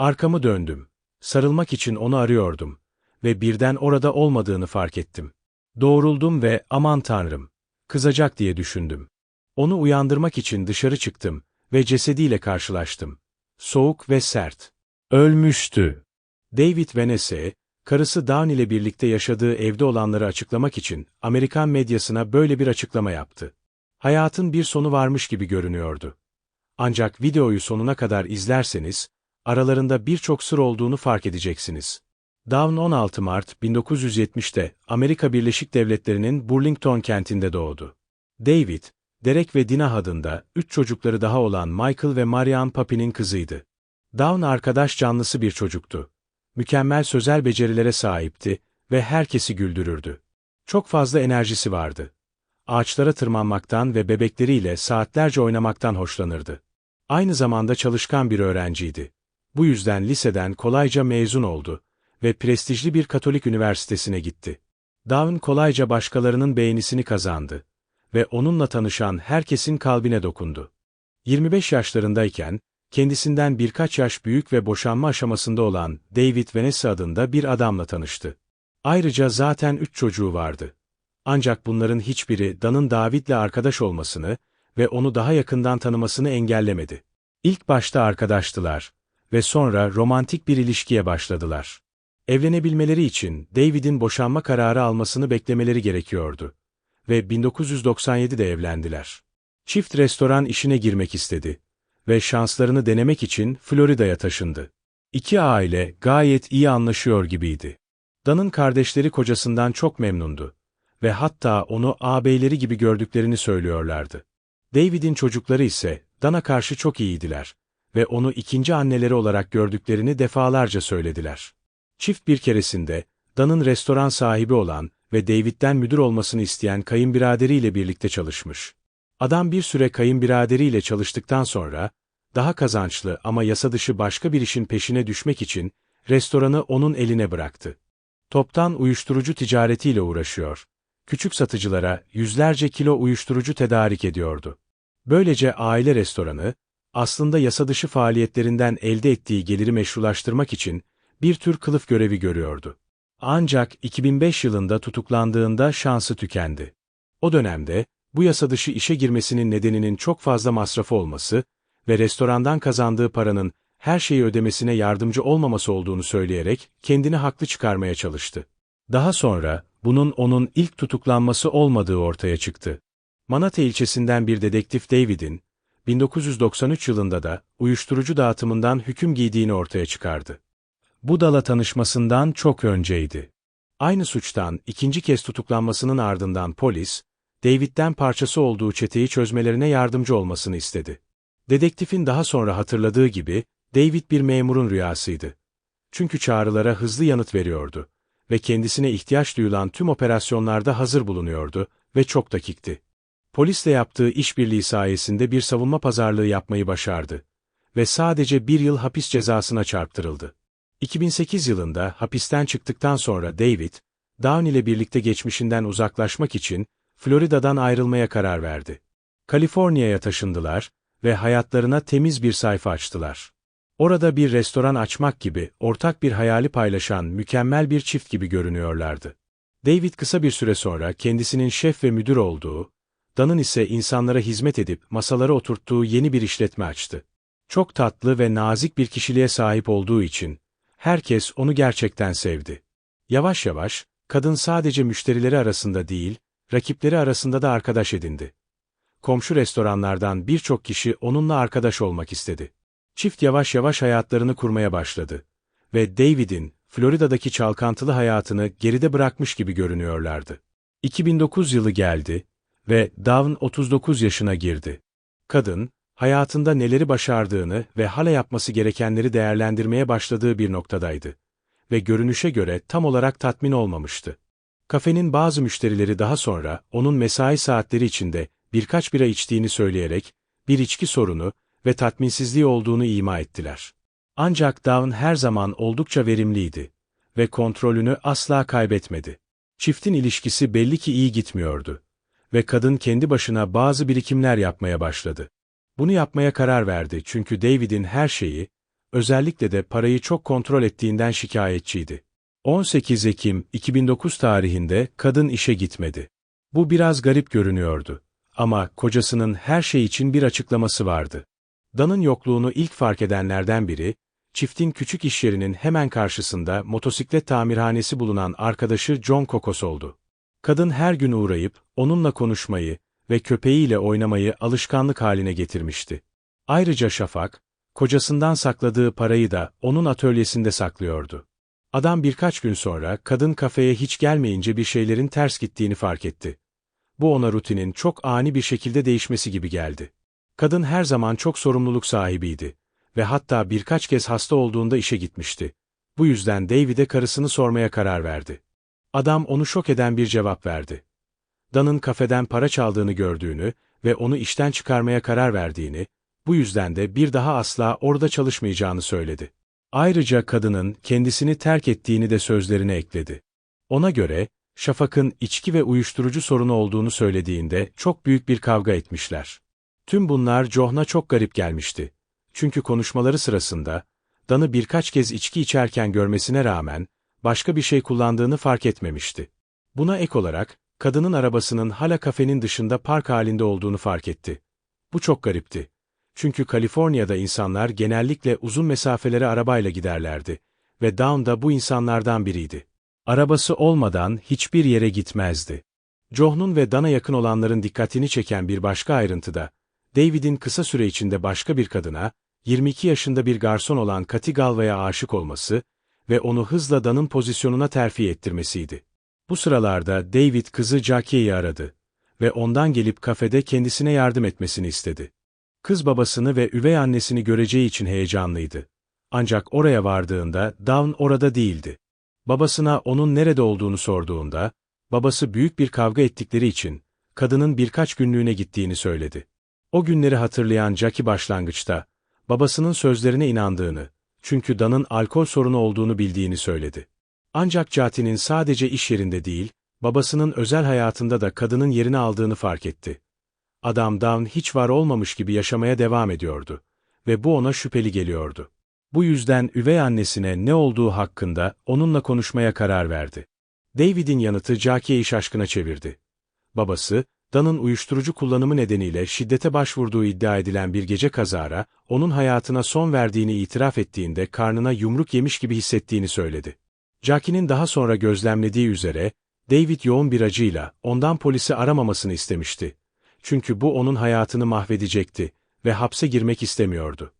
Arkamı döndüm. Sarılmak için onu arıyordum. Ve birden orada olmadığını fark ettim. Doğruldum ve aman tanrım, kızacak diye düşündüm. Onu uyandırmak için dışarı çıktım ve cesediyle karşılaştım. Soğuk ve sert. Ölmüştü. David Venese, karısı Dawn ile birlikte yaşadığı evde olanları açıklamak için Amerikan medyasına böyle bir açıklama yaptı. Hayatın bir sonu varmış gibi görünüyordu. Ancak videoyu sonuna kadar izlerseniz, aralarında birçok sır olduğunu fark edeceksiniz. Dawn 16 Mart 1970'te Amerika Birleşik Devletleri'nin Burlington kentinde doğdu. David, Derek ve Dina adında üç çocukları daha olan Michael ve Marianne Papi'nin kızıydı. Dawn arkadaş canlısı bir çocuktu. Mükemmel sözel becerilere sahipti ve herkesi güldürürdü. Çok fazla enerjisi vardı. Ağaçlara tırmanmaktan ve bebekleriyle saatlerce oynamaktan hoşlanırdı. Aynı zamanda çalışkan bir öğrenciydi. Bu yüzden liseden kolayca mezun oldu ve prestijli bir Katolik üniversitesine gitti. Dawn kolayca başkalarının beğenisini kazandı ve onunla tanışan herkesin kalbine dokundu. 25 yaşlarındayken, kendisinden birkaç yaş büyük ve boşanma aşamasında olan David Vanessa adında bir adamla tanıştı. Ayrıca zaten üç çocuğu vardı. Ancak bunların hiçbiri Dan'ın David'le arkadaş olmasını ve onu daha yakından tanımasını engellemedi. İlk başta arkadaştılar ve sonra romantik bir ilişkiye başladılar. Evlenebilmeleri için David'in boşanma kararı almasını beklemeleri gerekiyordu. Ve 1997'de evlendiler. Çift restoran işine girmek istedi ve şanslarını denemek için Florida'ya taşındı. İki aile gayet iyi anlaşıyor gibiydi. Dan'ın kardeşleri kocasından çok memnundu ve hatta onu ağabeyleri gibi gördüklerini söylüyorlardı. David'in çocukları ise Dan'a karşı çok iyiydiler ve onu ikinci anneleri olarak gördüklerini defalarca söylediler. Çift bir keresinde, Dan'ın restoran sahibi olan ve David'den müdür olmasını isteyen kayınbiraderiyle birlikte çalışmış. Adam bir süre kayınbiraderiyle çalıştıktan sonra, daha kazançlı ama yasa dışı başka bir işin peşine düşmek için, restoranı onun eline bıraktı. Toptan uyuşturucu ticaretiyle uğraşıyor. Küçük satıcılara yüzlerce kilo uyuşturucu tedarik ediyordu. Böylece aile restoranı, aslında yasa dışı faaliyetlerinden elde ettiği geliri meşrulaştırmak için bir tür kılıf görevi görüyordu. Ancak 2005 yılında tutuklandığında şansı tükendi. O dönemde, bu yasa dışı işe girmesinin nedeninin çok fazla masrafı olması ve restorandan kazandığı paranın her şeyi ödemesine yardımcı olmaması olduğunu söyleyerek kendini haklı çıkarmaya çalıştı. Daha sonra, bunun onun ilk tutuklanması olmadığı ortaya çıktı. Manate ilçesinden bir dedektif David'in, 1993 yılında da uyuşturucu dağıtımından hüküm giydiğini ortaya çıkardı. Bu dala tanışmasından çok önceydi. Aynı suçtan ikinci kez tutuklanmasının ardından polis, David'den parçası olduğu çeteyi çözmelerine yardımcı olmasını istedi. Dedektifin daha sonra hatırladığı gibi, David bir memurun rüyasıydı. Çünkü çağrılara hızlı yanıt veriyordu ve kendisine ihtiyaç duyulan tüm operasyonlarda hazır bulunuyordu ve çok dakikti. Polisle yaptığı işbirliği sayesinde bir savunma pazarlığı yapmayı başardı ve sadece bir yıl hapis cezasına çarptırıldı. 2008 yılında hapisten çıktıktan sonra David, Down ile birlikte geçmişinden uzaklaşmak için Florida'dan ayrılmaya karar verdi. Kaliforniya'ya taşındılar ve hayatlarına temiz bir sayfa açtılar. Orada bir restoran açmak gibi ortak bir hayali paylaşan mükemmel bir çift gibi görünüyorlardı. David kısa bir süre sonra kendisinin şef ve müdür olduğu, Dan'ın ise insanlara hizmet edip masalara oturttuğu yeni bir işletme açtı. Çok tatlı ve nazik bir kişiliğe sahip olduğu için, herkes onu gerçekten sevdi. Yavaş yavaş, kadın sadece müşterileri arasında değil, rakipleri arasında da arkadaş edindi. Komşu restoranlardan birçok kişi onunla arkadaş olmak istedi. Çift yavaş yavaş hayatlarını kurmaya başladı. Ve David'in, Florida'daki çalkantılı hayatını geride bırakmış gibi görünüyorlardı. 2009 yılı geldi ve Dawn 39 yaşına girdi. Kadın, hayatında neleri başardığını ve hala yapması gerekenleri değerlendirmeye başladığı bir noktadaydı. Ve görünüşe göre tam olarak tatmin olmamıştı. Kafenin bazı müşterileri daha sonra onun mesai saatleri içinde birkaç bira içtiğini söyleyerek bir içki sorunu ve tatminsizliği olduğunu ima ettiler. Ancak Dawn her zaman oldukça verimliydi ve kontrolünü asla kaybetmedi. Çiftin ilişkisi belli ki iyi gitmiyordu ve kadın kendi başına bazı birikimler yapmaya başladı. Bunu yapmaya karar verdi çünkü David'in her şeyi, özellikle de parayı çok kontrol ettiğinden şikayetçiydi. 18 Ekim 2009 tarihinde kadın işe gitmedi. Bu biraz garip görünüyordu. Ama kocasının her şey için bir açıklaması vardı. Dan'ın yokluğunu ilk fark edenlerden biri, çiftin küçük iş yerinin hemen karşısında motosiklet tamirhanesi bulunan arkadaşı John Kokos oldu. Kadın her gün uğrayıp, onunla konuşmayı ve köpeğiyle oynamayı alışkanlık haline getirmişti. Ayrıca Şafak, kocasından sakladığı parayı da onun atölyesinde saklıyordu. Adam birkaç gün sonra kadın kafeye hiç gelmeyince bir şeylerin ters gittiğini fark etti. Bu ona rutinin çok ani bir şekilde değişmesi gibi geldi. Kadın her zaman çok sorumluluk sahibiydi ve hatta birkaç kez hasta olduğunda işe gitmişti. Bu yüzden David'e karısını sormaya karar verdi. Adam onu şok eden bir cevap verdi. Dan'ın kafeden para çaldığını gördüğünü ve onu işten çıkarmaya karar verdiğini, bu yüzden de bir daha asla orada çalışmayacağını söyledi. Ayrıca kadının kendisini terk ettiğini de sözlerine ekledi. Ona göre, Şafak'ın içki ve uyuşturucu sorunu olduğunu söylediğinde çok büyük bir kavga etmişler. Tüm bunlar John'a çok garip gelmişti. Çünkü konuşmaları sırasında, Dan'ı birkaç kez içki içerken görmesine rağmen, başka bir şey kullandığını fark etmemişti. Buna ek olarak, kadının arabasının hala kafenin dışında park halinde olduğunu fark etti. Bu çok garipti. Çünkü Kaliforniya'da insanlar genellikle uzun mesafelere arabayla giderlerdi ve Dawn da bu insanlardan biriydi. Arabası olmadan hiçbir yere gitmezdi. John'un ve Dana yakın olanların dikkatini çeken bir başka ayrıntıda, David'in kısa süre içinde başka bir kadına, 22 yaşında bir garson olan Kati Galva'ya aşık olması ve onu hızla Dan'ın pozisyonuna terfi ettirmesiydi. Bu sıralarda David kızı Jackie'yi aradı ve ondan gelip kafede kendisine yardım etmesini istedi. Kız babasını ve üvey annesini göreceği için heyecanlıydı. Ancak oraya vardığında Dawn orada değildi. Babasına onun nerede olduğunu sorduğunda, babası büyük bir kavga ettikleri için, kadının birkaç günlüğüne gittiğini söyledi. O günleri hatırlayan Jackie başlangıçta, babasının sözlerine inandığını, çünkü Dan'ın alkol sorunu olduğunu bildiğini söyledi. Ancak Jati'nin sadece iş yerinde değil, babasının özel hayatında da kadının yerini aldığını fark etti. Adam Down hiç var olmamış gibi yaşamaya devam ediyordu ve bu ona şüpheli geliyordu. Bu yüzden üvey annesine ne olduğu hakkında onunla konuşmaya karar verdi. David'in yanıtı Jackie'yi şaşkına çevirdi. Babası, Dan'ın uyuşturucu kullanımı nedeniyle şiddete başvurduğu iddia edilen bir gece kazara, onun hayatına son verdiğini itiraf ettiğinde karnına yumruk yemiş gibi hissettiğini söyledi. Jackie'nin daha sonra gözlemlediği üzere, David yoğun bir acıyla ondan polisi aramamasını istemişti. Çünkü bu onun hayatını mahvedecekti ve hapse girmek istemiyordu.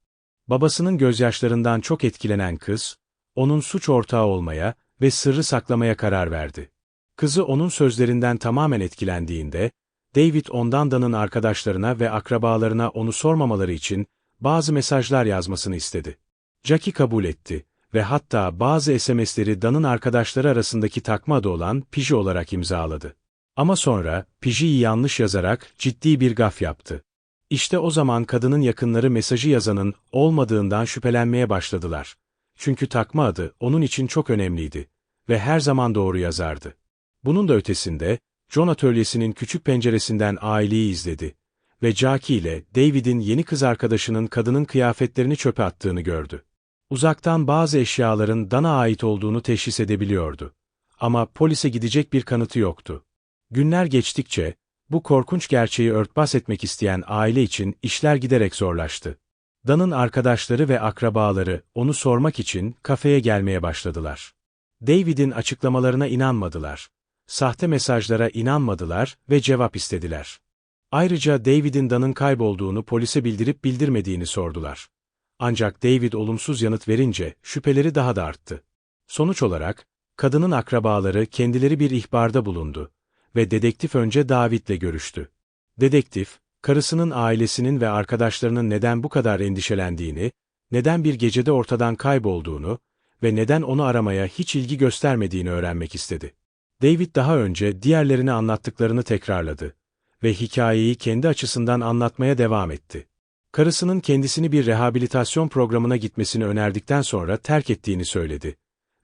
Babasının gözyaşlarından çok etkilenen kız, onun suç ortağı olmaya ve sırrı saklamaya karar verdi. Kızı onun sözlerinden tamamen etkilendiğinde, David ondan Dan'ın arkadaşlarına ve akrabalarına onu sormamaları için bazı mesajlar yazmasını istedi. Jackie kabul etti ve hatta bazı SMS'leri Dan'ın arkadaşları arasındaki takma adı olan Piji olarak imzaladı. Ama sonra, Piji'yi yanlış yazarak ciddi bir gaf yaptı. İşte o zaman kadının yakınları mesajı yazanın olmadığından şüphelenmeye başladılar. Çünkü takma adı onun için çok önemliydi ve her zaman doğru yazardı. Bunun da ötesinde, John atölyesinin küçük penceresinden aileyi izledi ve Jackie ile David'in yeni kız arkadaşının kadının kıyafetlerini çöpe attığını gördü. Uzaktan bazı eşyaların Dana ait olduğunu teşhis edebiliyordu. Ama polise gidecek bir kanıtı yoktu. Günler geçtikçe, bu korkunç gerçeği örtbas etmek isteyen aile için işler giderek zorlaştı. Dan'ın arkadaşları ve akrabaları onu sormak için kafeye gelmeye başladılar. David'in açıklamalarına inanmadılar. Sahte mesajlara inanmadılar ve cevap istediler. Ayrıca David'in Dan'ın kaybolduğunu polise bildirip bildirmediğini sordular. Ancak David olumsuz yanıt verince şüpheleri daha da arttı. Sonuç olarak, kadının akrabaları kendileri bir ihbarda bulundu ve dedektif önce David'le görüştü. Dedektif, karısının ailesinin ve arkadaşlarının neden bu kadar endişelendiğini, neden bir gecede ortadan kaybolduğunu ve neden onu aramaya hiç ilgi göstermediğini öğrenmek istedi. David daha önce diğerlerine anlattıklarını tekrarladı ve hikayeyi kendi açısından anlatmaya devam etti. Karısının kendisini bir rehabilitasyon programına gitmesini önerdikten sonra terk ettiğini söyledi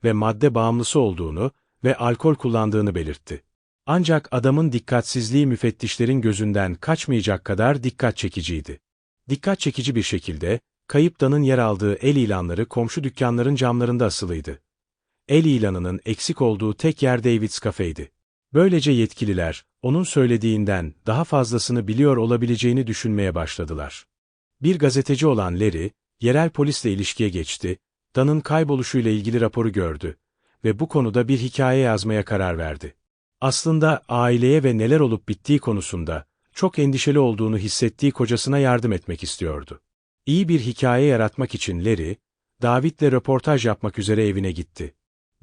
ve madde bağımlısı olduğunu ve alkol kullandığını belirtti. Ancak adamın dikkatsizliği müfettişlerin gözünden kaçmayacak kadar dikkat çekiciydi. Dikkat çekici bir şekilde, Kayıp Dan'ın yer aldığı el ilanları komşu dükkanların camlarında asılıydı. El ilanının eksik olduğu tek yer David's kafeydi. Böylece yetkililer, onun söylediğinden daha fazlasını biliyor olabileceğini düşünmeye başladılar. Bir gazeteci olan Larry, yerel polisle ilişkiye geçti, Dan'ın kayboluşuyla ilgili raporu gördü ve bu konuda bir hikaye yazmaya karar verdi. Aslında aileye ve neler olup bittiği konusunda çok endişeli olduğunu hissettiği kocasına yardım etmek istiyordu. İyi bir hikaye yaratmak için Larry, David'le röportaj yapmak üzere evine gitti.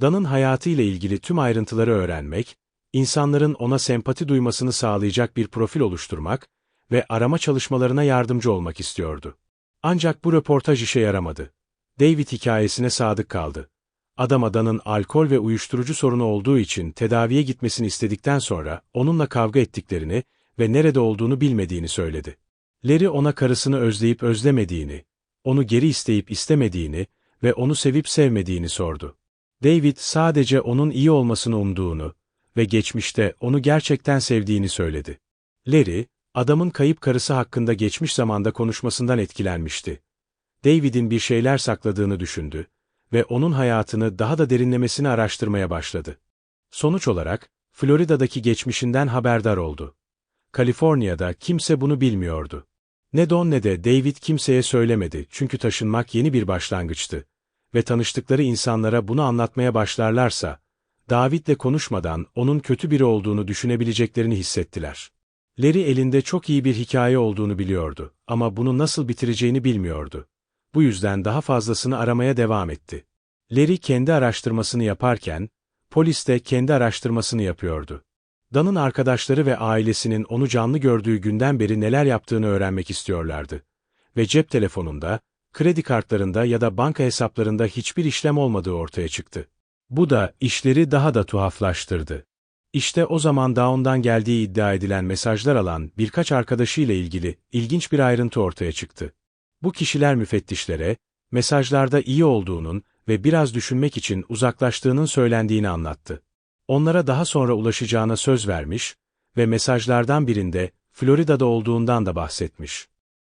Dan'ın hayatıyla ilgili tüm ayrıntıları öğrenmek, insanların ona sempati duymasını sağlayacak bir profil oluşturmak ve arama çalışmalarına yardımcı olmak istiyordu. Ancak bu röportaj işe yaramadı. David hikayesine sadık kaldı. Adam adanın alkol ve uyuşturucu sorunu olduğu için tedaviye gitmesini istedikten sonra onunla kavga ettiklerini ve nerede olduğunu bilmediğini söyledi. Larry ona karısını özleyip özlemediğini, onu geri isteyip istemediğini ve onu sevip sevmediğini sordu. David sadece onun iyi olmasını umduğunu ve geçmişte onu gerçekten sevdiğini söyledi. Larry, adamın kayıp karısı hakkında geçmiş zamanda konuşmasından etkilenmişti. David'in bir şeyler sakladığını düşündü ve onun hayatını daha da derinlemesine araştırmaya başladı. Sonuç olarak, Florida'daki geçmişinden haberdar oldu. Kaliforniya'da kimse bunu bilmiyordu. Ne Don ne de David kimseye söylemedi çünkü taşınmak yeni bir başlangıçtı. Ve tanıştıkları insanlara bunu anlatmaya başlarlarsa, David'le konuşmadan onun kötü biri olduğunu düşünebileceklerini hissettiler. Larry elinde çok iyi bir hikaye olduğunu biliyordu ama bunu nasıl bitireceğini bilmiyordu. Bu yüzden daha fazlasını aramaya devam etti. Larry kendi araştırmasını yaparken, polis de kendi araştırmasını yapıyordu. Dan'ın arkadaşları ve ailesinin onu canlı gördüğü günden beri neler yaptığını öğrenmek istiyorlardı. Ve cep telefonunda, kredi kartlarında ya da banka hesaplarında hiçbir işlem olmadığı ortaya çıktı. Bu da işleri daha da tuhaflaştırdı. İşte o zaman Dawn'dan geldiği iddia edilen mesajlar alan birkaç arkadaşıyla ilgili ilginç bir ayrıntı ortaya çıktı. Bu kişiler müfettişlere, mesajlarda iyi olduğunun ve biraz düşünmek için uzaklaştığının söylendiğini anlattı. Onlara daha sonra ulaşacağına söz vermiş ve mesajlardan birinde Florida'da olduğundan da bahsetmiş.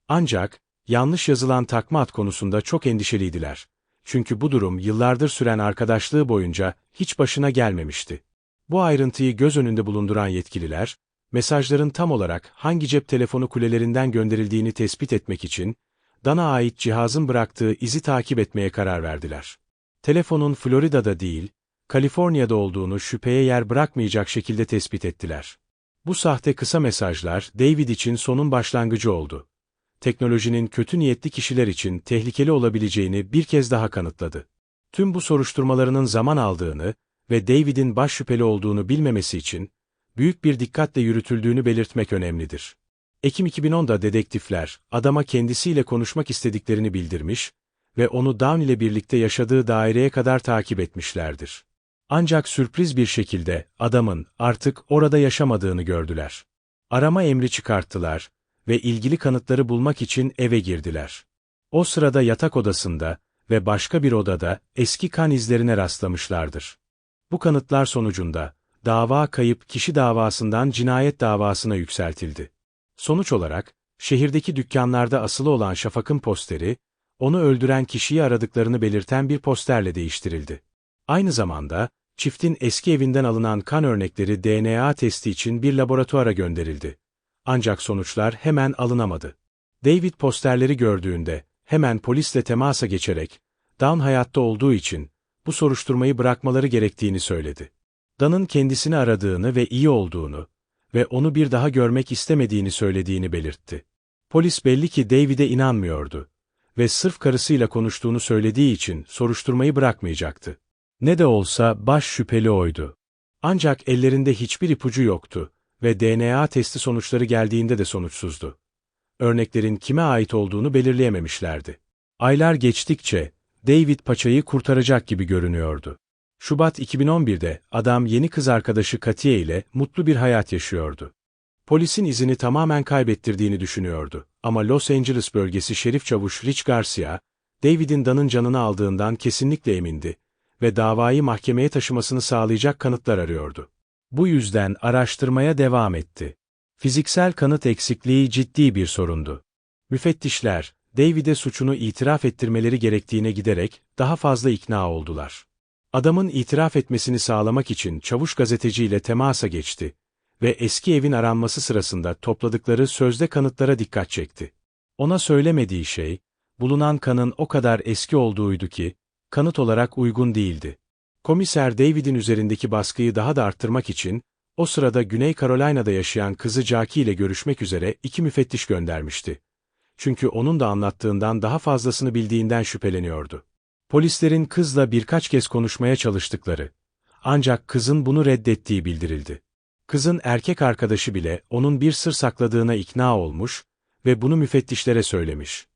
Ancak, yanlış yazılan takma ad konusunda çok endişeliydiler. Çünkü bu durum yıllardır süren arkadaşlığı boyunca hiç başına gelmemişti. Bu ayrıntıyı göz önünde bulunduran yetkililer, mesajların tam olarak hangi cep telefonu kulelerinden gönderildiğini tespit etmek için, Dan'a ait cihazın bıraktığı izi takip etmeye karar verdiler. Telefonun Florida'da değil, Kaliforniya'da olduğunu şüpheye yer bırakmayacak şekilde tespit ettiler. Bu sahte kısa mesajlar David için sonun başlangıcı oldu. Teknolojinin kötü niyetli kişiler için tehlikeli olabileceğini bir kez daha kanıtladı. Tüm bu soruşturmalarının zaman aldığını ve David'in baş şüpheli olduğunu bilmemesi için büyük bir dikkatle yürütüldüğünü belirtmek önemlidir. Ekim 2010'da dedektifler adama kendisiyle konuşmak istediklerini bildirmiş ve onu Down ile birlikte yaşadığı daireye kadar takip etmişlerdir. Ancak sürpriz bir şekilde adamın artık orada yaşamadığını gördüler. Arama emri çıkarttılar ve ilgili kanıtları bulmak için eve girdiler. O sırada yatak odasında ve başka bir odada eski kan izlerine rastlamışlardır. Bu kanıtlar sonucunda dava kayıp kişi davasından cinayet davasına yükseltildi. Sonuç olarak, şehirdeki dükkanlarda asılı olan Şafak'ın posteri, onu öldüren kişiyi aradıklarını belirten bir posterle değiştirildi. Aynı zamanda, çiftin eski evinden alınan kan örnekleri DNA testi için bir laboratuvara gönderildi. Ancak sonuçlar hemen alınamadı. David posterleri gördüğünde, hemen polisle temasa geçerek, Down hayatta olduğu için, bu soruşturmayı bırakmaları gerektiğini söyledi. Dan'ın kendisini aradığını ve iyi olduğunu ve onu bir daha görmek istemediğini söylediğini belirtti. Polis belli ki David'e inanmıyordu ve sırf karısıyla konuştuğunu söylediği için soruşturmayı bırakmayacaktı. Ne de olsa baş şüpheli oydu. Ancak ellerinde hiçbir ipucu yoktu ve DNA testi sonuçları geldiğinde de sonuçsuzdu. Örneklerin kime ait olduğunu belirleyememişlerdi. Aylar geçtikçe David paçayı kurtaracak gibi görünüyordu. Şubat 2011'de adam yeni kız arkadaşı Katie ile mutlu bir hayat yaşıyordu. Polisin izini tamamen kaybettirdiğini düşünüyordu ama Los Angeles bölgesi şerif çavuş Rich Garcia, David'in Dan'ın canını aldığından kesinlikle emindi ve davayı mahkemeye taşımasını sağlayacak kanıtlar arıyordu. Bu yüzden araştırmaya devam etti. Fiziksel kanıt eksikliği ciddi bir sorundu. Müfettişler, David'e suçunu itiraf ettirmeleri gerektiğine giderek daha fazla ikna oldular. Adamın itiraf etmesini sağlamak için çavuş gazeteciyle temasa geçti ve eski evin aranması sırasında topladıkları sözde kanıtlara dikkat çekti. Ona söylemediği şey, bulunan kanın o kadar eski olduğuydu ki, kanıt olarak uygun değildi. Komiser David'in üzerindeki baskıyı daha da arttırmak için, o sırada Güney Carolina'da yaşayan kızı Jackie ile görüşmek üzere iki müfettiş göndermişti. Çünkü onun da anlattığından daha fazlasını bildiğinden şüpheleniyordu. Polislerin kızla birkaç kez konuşmaya çalıştıkları, ancak kızın bunu reddettiği bildirildi. Kızın erkek arkadaşı bile onun bir sır sakladığına ikna olmuş ve bunu müfettişlere söylemiş.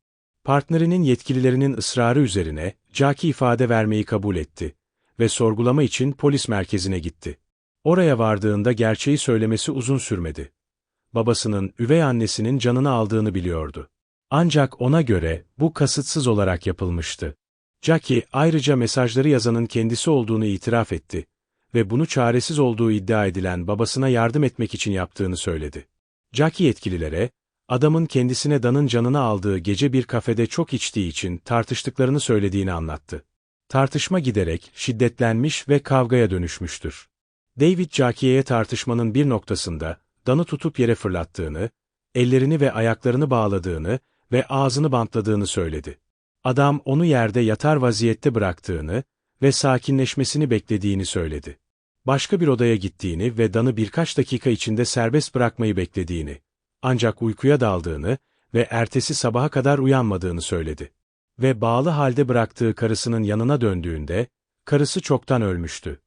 Partnerinin yetkililerinin ısrarı üzerine Jackie ifade vermeyi kabul etti ve sorgulama için polis merkezine gitti. Oraya vardığında gerçeği söylemesi uzun sürmedi. Babasının, üvey annesinin canını aldığını biliyordu. Ancak ona göre bu kasıtsız olarak yapılmıştı. Jackie ayrıca mesajları yazanın kendisi olduğunu itiraf etti ve bunu çaresiz olduğu iddia edilen babasına yardım etmek için yaptığını söyledi. Jackie yetkililere, adamın kendisine Dan'ın canını aldığı gece bir kafede çok içtiği için tartıştıklarını söylediğini anlattı. Tartışma giderek şiddetlenmiş ve kavgaya dönüşmüştür. David Jackie'ye tartışmanın bir noktasında, Dan'ı tutup yere fırlattığını, ellerini ve ayaklarını bağladığını ve ağzını bantladığını söyledi. Adam onu yerde yatar vaziyette bıraktığını ve sakinleşmesini beklediğini söyledi. Başka bir odaya gittiğini ve Dan'ı birkaç dakika içinde serbest bırakmayı beklediğini, ancak uykuya daldığını ve ertesi sabaha kadar uyanmadığını söyledi. Ve bağlı halde bıraktığı karısının yanına döndüğünde, karısı çoktan ölmüştü.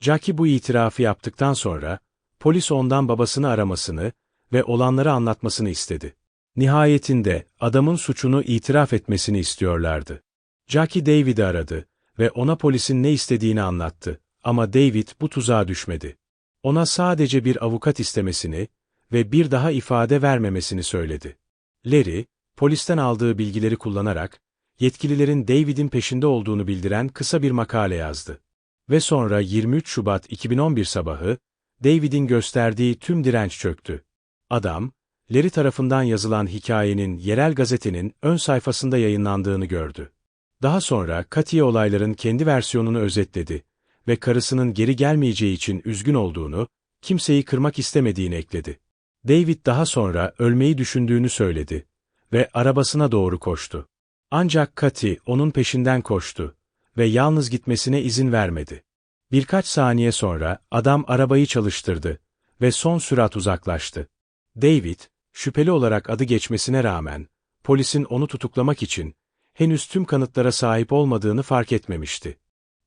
Jackie bu itirafı yaptıktan sonra, polis ondan babasını aramasını ve olanları anlatmasını istedi. Nihayetinde, adamın suçunu itiraf etmesini istiyorlardı. Jackie David'i aradı ve ona polisin ne istediğini anlattı. Ama David bu tuzağa düşmedi. Ona sadece bir avukat istemesini ve bir daha ifade vermemesini söyledi. Larry, polisten aldığı bilgileri kullanarak, yetkililerin David'in peşinde olduğunu bildiren kısa bir makale yazdı. Ve sonra 23 Şubat 2011 sabahı, David'in gösterdiği tüm direnç çöktü. Adam, Larry tarafından yazılan hikayenin yerel gazetenin ön sayfasında yayınlandığını gördü. Daha sonra Katiye olayların kendi versiyonunu özetledi ve karısının geri gelmeyeceği için üzgün olduğunu, kimseyi kırmak istemediğini ekledi. David daha sonra ölmeyi düşündüğünü söyledi ve arabasına doğru koştu. Ancak Kati onun peşinden koştu ve yalnız gitmesine izin vermedi. Birkaç saniye sonra adam arabayı çalıştırdı ve son sürat uzaklaştı. David, şüpheli olarak adı geçmesine rağmen, polisin onu tutuklamak için henüz tüm kanıtlara sahip olmadığını fark etmemişti.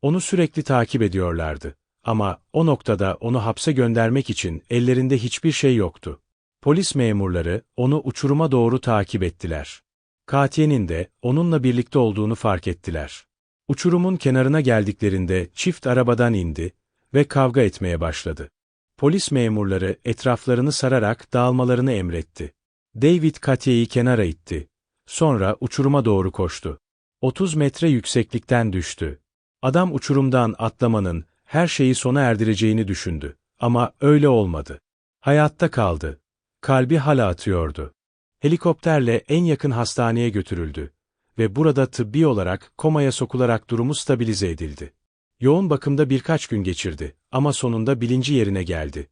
Onu sürekli takip ediyorlardı. Ama o noktada onu hapse göndermek için ellerinde hiçbir şey yoktu. Polis memurları onu uçuruma doğru takip ettiler. Katiye'nin de onunla birlikte olduğunu fark ettiler. Uçurumun kenarına geldiklerinde çift arabadan indi ve kavga etmeye başladı. Polis memurları etraflarını sararak dağılmalarını emretti. David Katiye'yi kenara itti. Sonra uçuruma doğru koştu. 30 metre yükseklikten düştü. Adam uçurumdan atlamanın her şeyi sona erdireceğini düşündü. Ama öyle olmadı. Hayatta kaldı. Kalbi hala atıyordu. Helikopterle en yakın hastaneye götürüldü ve burada tıbbi olarak komaya sokularak durumu stabilize edildi. Yoğun bakımda birkaç gün geçirdi ama sonunda bilinci yerine geldi.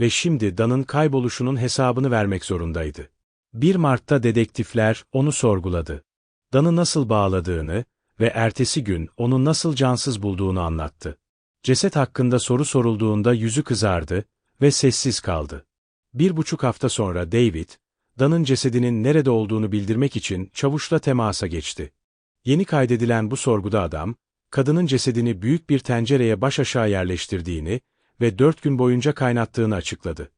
Ve şimdi Dan'ın kayboluşunun hesabını vermek zorundaydı. 1 Mart'ta dedektifler onu sorguladı. Dan'ı nasıl bağladığını, ve ertesi gün onu nasıl cansız bulduğunu anlattı. Ceset hakkında soru sorulduğunda yüzü kızardı ve sessiz kaldı. Bir buçuk hafta sonra David, Dan'ın cesedinin nerede olduğunu bildirmek için çavuşla temasa geçti. Yeni kaydedilen bu sorguda adam, kadının cesedini büyük bir tencereye baş aşağı yerleştirdiğini ve dört gün boyunca kaynattığını açıkladı.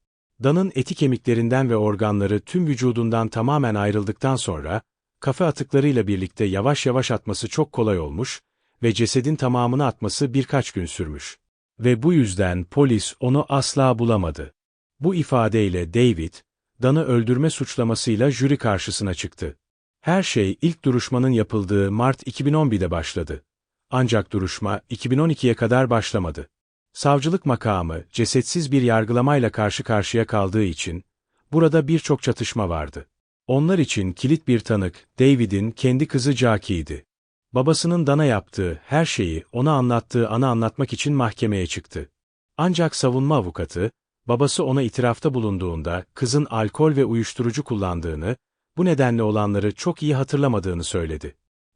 Dan'ın eti kemiklerinden ve organları tüm vücudundan tamamen ayrıldıktan sonra, kafa atıklarıyla birlikte yavaş yavaş atması çok kolay olmuş ve cesedin tamamını atması birkaç gün sürmüş. Ve bu yüzden polis onu asla bulamadı. Bu ifadeyle David, Dan'ı öldürme suçlamasıyla jüri karşısına çıktı. Her şey ilk duruşmanın yapıldığı Mart 2011'de başladı. Ancak duruşma 2012'ye kadar başlamadı. Savcılık makamı cesetsiz bir yargılamayla karşı karşıya kaldığı için burada birçok çatışma vardı. Onlar için kilit bir tanık, David'in kendi kızı Jackie'ydi. Babasının Dana yaptığı her şeyi ona anlattığı ana anlatmak için mahkemeye çıktı. Ancak savunma avukatı, babası ona itirafta bulunduğunda kızın alkol ve uyuşturucu kullandığını, bu nedenle olanları çok iyi hatırlamadığını söyledi.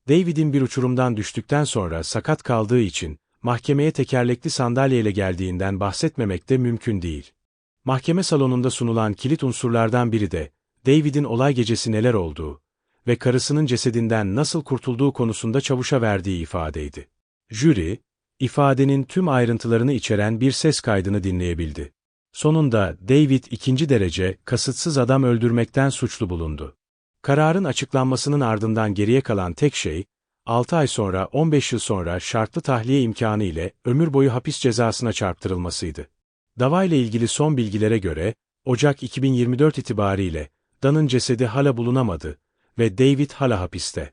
David'in bir uçurumdan düştükten sonra sakat kaldığı için, mahkemeye tekerlekli sandalyeyle geldiğinden bahsetmemek de mümkün değil. Mahkeme salonunda sunulan kilit unsurlardan biri de, David'in olay gecesi neler olduğu ve karısının cesedinden nasıl kurtulduğu konusunda çavuşa verdiği ifadeydi. Jüri, ifadenin tüm ayrıntılarını içeren bir ses kaydını dinleyebildi. Sonunda David ikinci derece kasıtsız adam öldürmekten suçlu bulundu. Kararın açıklanmasının ardından geriye kalan tek şey, 6 ay sonra 15 yıl sonra şartlı tahliye imkanı ile ömür boyu hapis cezasına çarptırılmasıydı. Davayla ilgili son bilgilere göre, Ocak 2024 itibariyle Dan'ın cesedi hala bulunamadı ve David hala hapiste.